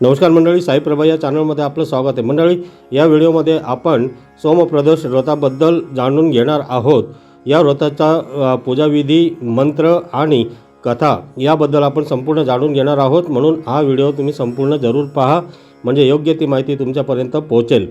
नमस्कार मंडळी साईप्रभा या चॅनलमध्ये आपलं स्वागत आहे. मंडळी या व्हिडिओमध्ये आपण सोमप्रदोष व्रताबद्दल जाणून घेणार आहोत. या व्रताचा पूजाविधी मंत्र आणि कथा याबद्दल आपण संपूर्ण जाणून घेणार आहोत. म्हणून हा व्हिडिओ तुम्ही संपूर्ण जरूर पहा. म्हणजे योग्य ती माहिती तुमच्यापर्यंत पोहोचेल.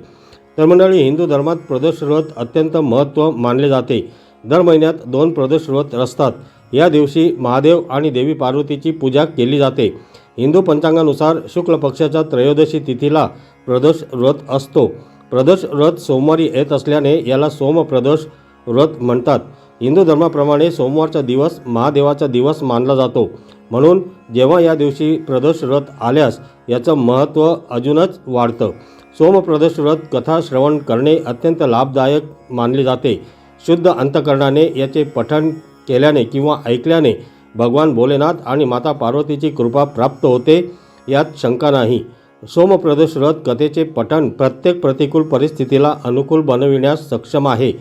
तर मंडळी हिंदू धर्मात प्रदोष व्रत अत्यंत महत्त्व मानले जाते. दर महिन्यात दोन प्रदोष व्रत असतात. या दिवशी महादेव आणि देवी पार्वतीची पूजा केली जाते. हिंदू पंचांगानुसार शुक्ल पक्षाच्या त्रयोदशी तिथीला प्रदोष व्रत असतो. प्रदोष व्रत सोमवारी येत असल्याने याला सोमप्रदोष व्रत म्हणतात. हिंदू धर्माप्रमाणे सोमवारचा दिवस महादेवाचा दिवस मानला जातो. म्हणून जेव्हा या दिवशी प्रदोष व्रत आल्यास याचं महत्त्व अजूनच वाढतं. सोमप्रदोष व्रत कथा श्रवण करणे अत्यंत लाभदायक मानले जाते. शुद्ध अंतकरणाने याचे पठण केल्याने किंवा ऐकल्याने भगवान भोलेनाथ आणि माता पार्वतीची कृपा प्राप्त होते यात शंका नाही. सोमप्रदोष व्रत कथेचे पठण प्रत्येक प्रतिकूल परिस्थितीला अनुकूल बनविण्यास सक्षम आहे.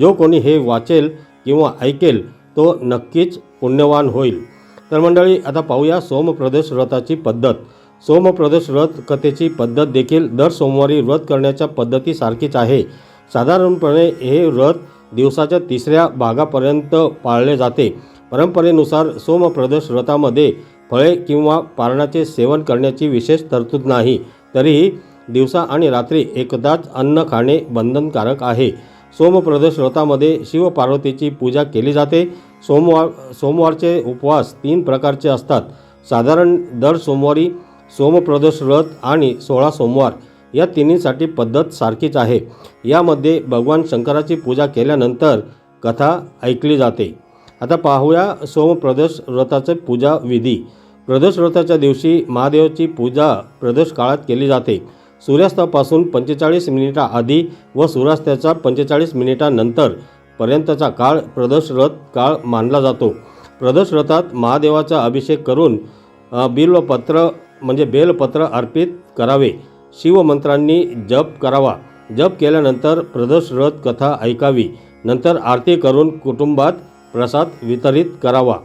जो कोणी हे वाचेल किंवा ऐकेल तो नक्कीच पुण्यवान होईल. तर मंडळी आता पाहूया सोमप्रदेश व्रताची पद्धत. सोमप्रदेश व्रत कथेची पद्धत देखील दर सोमवारी व्रत करण्याच्या पद्धतीसारखीच आहे. साधारणपणे हे व्रत दिवसाच्या तिसऱ्या भागापर्यंत पाळले जाते. परंपरेनुसार सोमप्रदोष व्रतामध्ये फळे किंवा पारणाचे सेवन करण्याची विशेष तरतूद नाही. तरीही दिवसा आणि रात्री एकदाच अन्न खाणे बंधनकारक आहे. सोमप्रदोष व्रतामध्ये शिवपार्वतीची पूजा केली जाते. सोमवार सोमवारचे उपवास तीन प्रकारचे असतात. साधारण दर सोमवारी सोमप्रदोष व्रत आणि सोळा सोमवार या तिन्हीसाठी पद्धत सारखीच आहे. यामध्ये भगवान शंकराची पूजा केल्यानंतर कथा ऐकली जाते. आता पाहूया सोमप्रदोष व्रताचे पूजा विधी. प्रदोष व्रताच्या दिवशी महादेवाची पूजा प्रदोष काळात केली जाते. सूर्यास्तापासून पंचेचाळीस मिनिटाआधी व सूर्यास्ताच्या पंचेचाळीस मिनिटानंतर पर्यंतचा काळ प्रदोष व्रत काळ मानला जातो. प्रदोष व्रतात महादेवाचा अभिषेक करून बिल्वपत्र म्हणजे बेलपत्र अर्पित करावे. शिवमंत्रांनी जप करावा. जप केल्यानंतर प्रदोष व्रत कथा ऐकावी. नंतर आरती करून कुटुंबात प्रसाद वितरित करावा.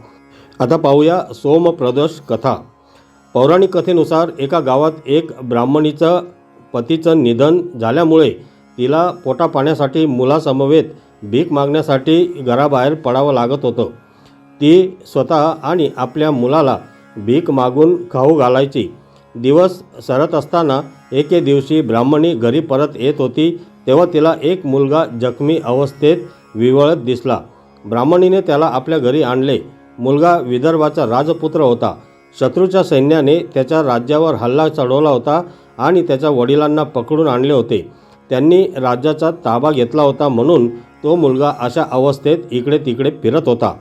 आता पाहूया सोमप्रदोष कथा. पौराणिक कथेनुसार एका गावात एक ब्राह्मणीचं पतीचं निधन झाल्यामुळे तिला पोटापाण्यासाठी मुलासमवेत भीक मागण्यासाठी घराबाहेर पडावं लागत होतं. ती स्वतः आणि आपल्या मुलाला भीक मागून खाऊ घालायची. दिवस सरत असताना एके दिवशी ब्राह्मणी घरी परत येत होती तेव्हा तिला एक मुलगा जखमी अवस्थेत विवळत दिसला. ब्राह्मणीने त्याला आपल्या घरी आणले. मुलगा विदर्भाचा राजपुत्र होता. शत्रूच्या सैन्याने त्याच्या राज्यावर हल्ला चढवला होता आणि त्याच्या वडिलांना पकडून आणले होते. त्यांनी राज्याचा ताबा घेतला होता म्हणून तो मुलगा अशा अवस्थेत इकडे तिकडे फिरत होता.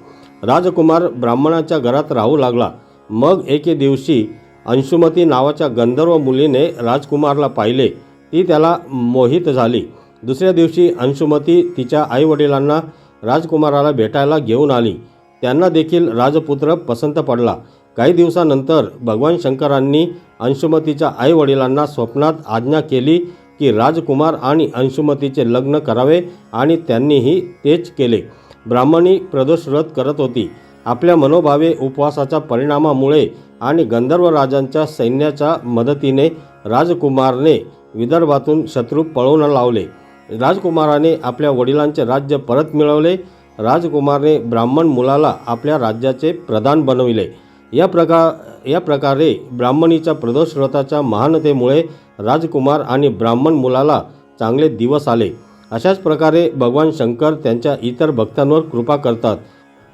राजकुमार ब्राह्मणाच्या घरात राहू लागला. मग एके दिवशी अंशुमती नावाच्या गंधर्व मुलीने राजकुमारला पाहिले. ती त्याला मोहित झाली. दुसऱ्या दिवशी अंशुमती तिच्या आईवडिलांना राजकुमाराला भेटायला घेऊन आली. त्यांना देखील राजपुत्र पसंत पडला. काही दिवसानंतर भगवान शंकरांनी अंशुमतीच्या आईवडिलांना स्वप्नात आज्ञा केली की राजकुमार आणि अंशुमतीचे लग्न करावे आणि त्यांनीही तेच केले. ब्राह्मणी प्रदोष व्रत करत होती. आपल्या मनोभावे उपवासाच्या परिणामामुळे आणि गंधर्व राजांच्या सैन्याच्या मदतीने राजकुमारने विदर्भातून शत्रू पळवून लावले. राजकुमाराने आपल्या वडिलांचे राज्य परत मिळवले. राजकुमारने ब्राह्मण मुलाला आपल्या राज्याचे प्रधान बनविले. या प्रकार या प्रकारे ब्राह्मणीच्या प्रदोषव्रताच्या महानतेमुळे राजकुमार आणि ब्राह्मण मुलाला चांगले दिवस आले. अशाच प्रकारे भगवान शंकर त्यांच्या इतर भक्तांवर कृपा करतात.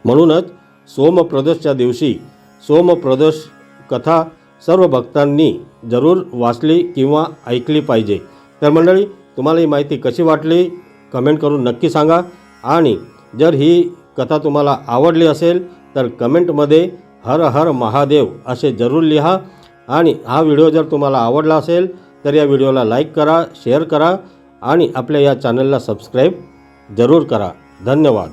म्हणूनच सोमप्रदोषच्या दिवशी सोमप्रदोष कथा सर्व भक्तांनी जरूर वाचली किंवा ऐकली पाहिजे. तर मंडळी तुम्हाला ही माहिती कशी वाटली कमेंट करून नक्की सांगा. आणि जर ही कथा तुम्हाला आवडली असेल तर कमेंटमध्ये हर हर महादेव असे जरूर लिहा. आणि हा व्हिडिओ जर तुम्हाला आवडला असेल तर या व्हिडिओला लाईक करा शेअर करा. आणि आपल्या या चॅनलला सबस्क्राईब जरूर करा. धन्यवाद.